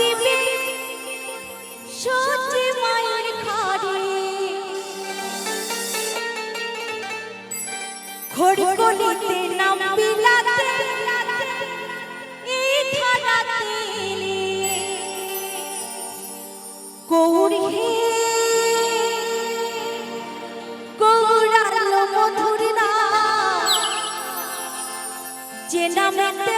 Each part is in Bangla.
দিবে। সত্যি মায়ের নাম বিলাতে মধুর নাম যে নামেতে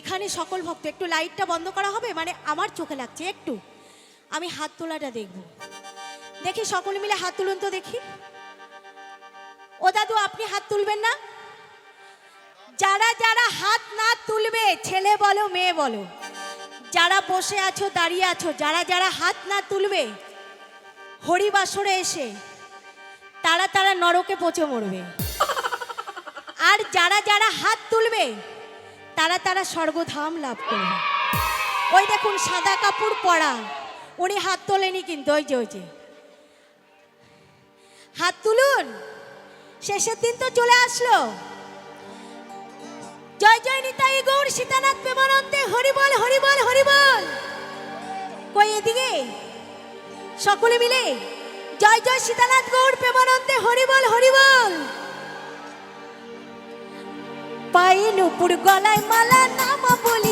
এখানে সকল ভক্ত, একটু লাইটটা বন্ধ করা হবে? মানে আমার চোখে লাগছে, একটু। আমি হাত তোলাটা দেখব। দেখি সকলে মিলে হাত তুলুন তো দেখি। ও দাদু, আপনি হাত তুলবেন না? যারা যারা হাত না তুলবে, ছেলে বলো, মেয়ে বলো, যারা বসে আছো, দাঁড়িয়ে আছো, যারা যারা হাত না তুলবে, হরিবাসরে এসে, তারা তারা নরকে পচে মরবে। আর যারা যারা হাত তুলবে তারা তারা স্বর্গধাম লাভ করবে ওই দেখুন সাদা কাপড় পরা, উনি হাত তোলেনি কিন্তু, ওই যে ওই যে। হাত তুলুন, শেষের দিন তো চলে আসলো। জয় জয় নিতাই গৌর সীতানাথ প্রেমানন্দে হরিবল হরিবল হরিবল কই এদিকে? সকলে মিলে, জয় জয় সীতানাথ গৌর প্রেমানন্দে হরিবল হরিবল পায়ে নুপুর গলায় মালা নাম বলি